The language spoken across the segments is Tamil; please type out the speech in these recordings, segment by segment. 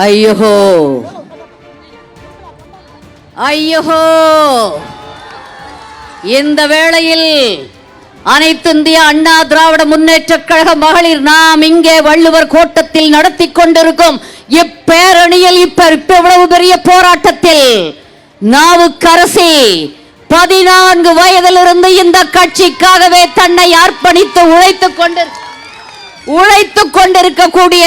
ஐயோ ஐயோ இந்த வேளையில் அனைத்து இந்திய அண்ணா திராவிட முன்னேற்ற கழக மகளிர் நாம் இங்கே வள்ளுவர் கோட்டத்தில் நடத்தி கொண்டிருக்கும் இப்பேரணியில் இப்ப இப்ப இவ்வளவு பெரிய போராட்டத்தில் நாவுக்கரசி பதினான்கு வயதிலிருந்து இந்த கட்சிக்காகவே தன்னை அர்ப்பணித்து உழைத்துக் கொண்டிருக்கிறார் உழைத்துக் கொண்டிருக்கக்கூடிய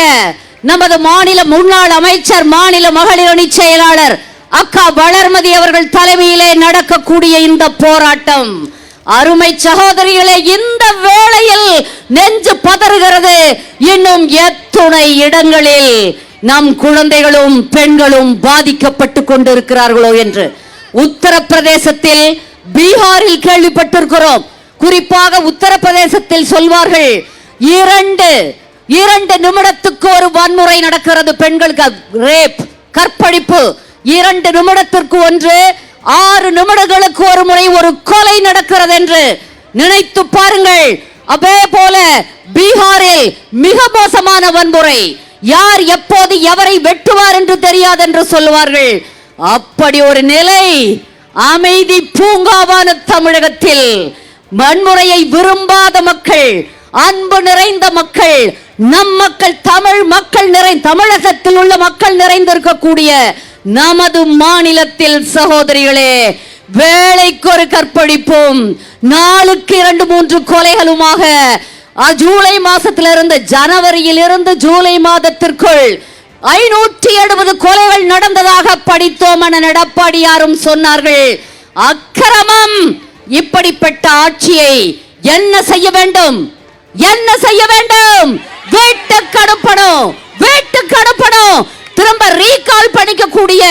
நமது மாநில முன்னாள் அமைச்சர் மாநில மகளிர் அணி செயலாளர் அக்கா வளர்மதி அவர்கள் தலைமையிலே நடக்கக்கூடிய இந்த போராட்டம். அருமை சகோதரிகளே இந்த வேளையில் நெஞ்சு பதறுகிறது. இன்னும் எத்துணை இடங்களில் நம் குழந்தைகளும் பெண்களும் பாதிக்கப்பட்டு கொண்டிருக்கிறார்களோ என்று உத்தரப்பிரதேசத்தில் பீகாரில் கேள்விப்பட்டிருக்கிறோம். குறிப்பாக உத்தரப்பிரதேசத்தில் சொல்வார்கள் இரண்டு இரண்டு நிமிடத்துக்கு ஒரு வன்முறை நடக்கிறது. பெண்களுக்கு ரேப் கற்பழிப்பு. இரண்டு நிமிடத்திற்கு ஒன்று ஆறு நிமிடங்களுக்கு ஒரு முறை ஒரு கொலை நடக்கிறது என்று நினைத்து பாருங்கள். அதே போல பீகாரில் மிக மோசமான வன்முறை. யார் எப்போது எவரை வெட்டுவார் என்று தெரியாது என்று சொல்வார்கள். அப்படி ஒரு நிலை அமைதி பூங்காவான தமிழகத்தில். வன்முறையை விரும்பாத மக்கள் அன்பு நிறைந்த மக்கள் நம் மக்கள் தமிழ் மக்கள் நிறை தமிழகத்தில் உள்ள மக்கள் நிறைந்திருக்கக்கூடிய நமது மாநிலத்தில் சகோதரிகளே வேலைக்கு ஒரு கற்பழிப்பும். நாளுக்கு இரண்டு மூன்று கொலைகளுமாக. ஜூலை மாசத்திலிருந்து ஜனவரியில் இருந்து ஜூலை மாதத்திற்குள் ஐநூற்றி எழுபது கொலைகள் நடந்ததாக படித்தோம் என எடப்பாடியாரும் சொன்னார்கள். அக்கிரமம் இப்படிப்பட்ட ஆட்சியை என்ன செய்ய வேண்டும்? என்ன செய்ய வேண்டும்? வீட்டுக்கு அனுப்பணும். வீட்டுக்கு அனுப்பணும். திரும்ப ரீகால் பண்ணிக்கக்கூடிய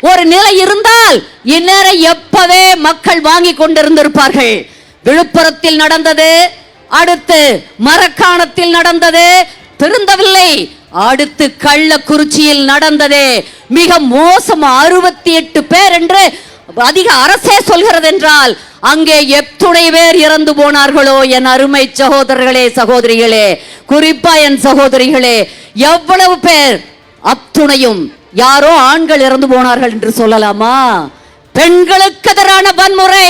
ஒரு நிலை இருந்தால் இந்நேரம் எப்பவே மக்கள் வாங்கி கொண்டிருந்திருப்பார்கள். விழுப்புரத்தில் நடந்தது அடுத்து மரக்காணத்தில் நடந்தது திருந்தவில்லை. அடுத்து கள்ளக்குறிச்சியில் நடந்தது. மிக மோசம் அறுபத்தி எட்டு பேர் என்று அதிக அரசே சொல்கிறது என்றால் அங்கே எத்துணை பேர் இறந்து போனார்களோ என் அருமை சகோதரர்களே சகோதரிகளே. குறிப்பா என் சகோதரிகளே எவ்வளவு பேர் அத்துணையும் யாரோ ஆண்கள் இறந்து போனார்கள் என்று சொல்லலாமா? பெண்களுக்கு எதிரான வன்முறை.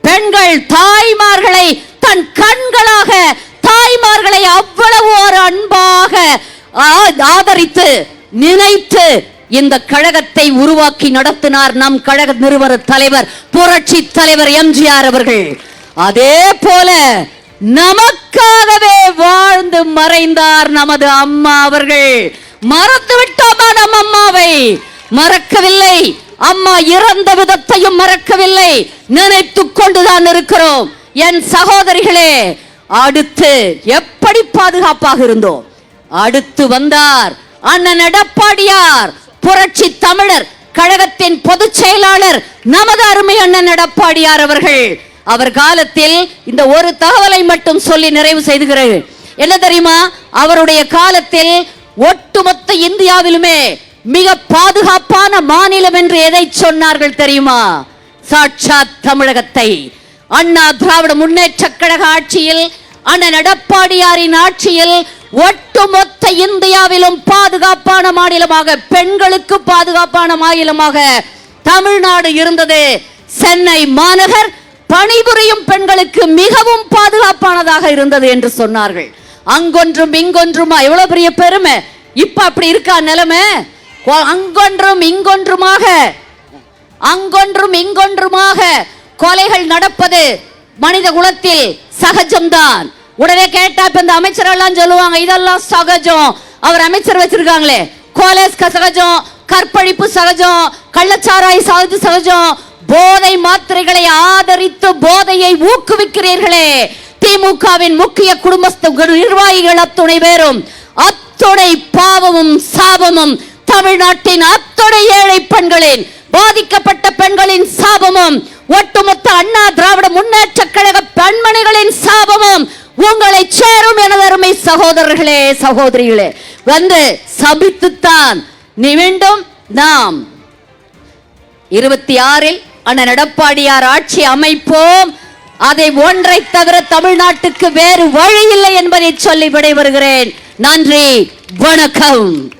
பெண்கள் தாய்மார்களை தன் கண்களாக தாய்மார்களை அவ்வளவு ஒரு அன்பாக ஆ- ஆதரித்து நினைத்து இந்த கழகத்தை உருவாக்கி நடத்தினார் நம் கழக நிறுவன தலைவர் புரட்சி தலைவர் எம்ஜிஆர் அவர்கள். அதே போல நமக்காகவே வாழ்ந்து மறைந்தார் நமது அம்மா அவர்கள். மறந்து விட்டோமா நம் அம்மாவை? மறக்கவில்லை. அம்மா இறந்த விதத்தையும் மறக்கவில்லை. நினைத்து கொண்டுதான் இருக்கிறோம். என் சகோதரிகளே அடுத்து எப்படி பாதுகாப்பாக இருந்தோம்? அடுத்து வந்தார் அண்ணன் எடப்பாடியார். புரட்சி தமிழர் கழகத்தின் பொதுச் செயலாளர் நமது அருமை அண்ணன் எடப்பாடியார் அவர்கள். அவர் காலத்தில் இந்த ஒரு தகவலை மட்டும் சொல்லி நிறைவு செய்துகிறது என்ன தெரியுமா? அவருடைய காலத்தில் ஒட்டுமொத்த இந்தியாவிலுமே மிக பாதுகாப்பான மாநிலம் என்று எதை சொன்னார்கள் தெரியுமா? சாட்சாத் தமிழகத்தை. அண்ணா திராவிட முன்னேற்ற கழக ஆட்சியில் அண்ணன் எடப்பாடியாரின் ஆட்சியில் ஒட்டுமொத்த இந்தியாவிலும் பாதுகாப்பான மாநிலமாக பெண்களுக்கு பாதுகாப்பான மாநிலமாக தமிழ்நாடு இருந்தது. சென்னை மாநகர் பணிபுரியும் பெண்களுக்கு மிகவும் பாதுகாப்பானதாக இருந்தது என்று சொன்னார்கள். அங்கொன்றும் இங்கொன்றுமா? எவ்வளவு பெரிய பெருமை? இப்ப அப்படி இருக்கா நிலைமை? அங்கொன்றும் இங்கொன்றுமாக அங்கொன்றும் இங்கொன்றுமாக கொலைகள் நடப்பது மனித குலத்தில் சகஜம்தான். உடனே கேட்டா இப்ப இந்த அமைச்சரெல்லாம் சொல்லுவாங்க இதெல்லாம் சகஜம். அவர் அமைச்சர் வச்சிருக்காங்களே கோலேஸ் சகஜம் கற்பழிப்பு சகஜம் கள்ளச்சாராய் சகஜ சகஜம் போதை மாத்திரைகளை ஆதரித்து போதையை ஊக்குவிக்கிறீர்களே. திமுகவின் முக்கிய குடும்பஸ்த நிர்வாகிகள் அத்துணை பேரும் அத்துணை பாவமும் சாபமும் தமிழ்நாட்டின் அத்துணை ஏழை பெண்களின் பாதிக்கப்பட்ட பெண்களின் சாபமும் ஒட்டுமொத்த அண்ணா திராவிட முன்னேற்ற கழக பெண்மணிகளின் சாபமும் உங்களை சேரும் எனதருமை சகோதரர்களே சகோதரிகளே. வந்து சபித்துத்தான். நிமிண்டும் நாம் இருபத்தி ஆறில் அண்ணன் எடப்பாடியார் ஆட்சி அமைப்போம். அதை ஒன்றை தவிர தமிழ்நாட்டுக்கு வேறு வழி இல்லை என்பதை சொல்லி விடைபெறுகிறேன். நன்றி வணக்கம்.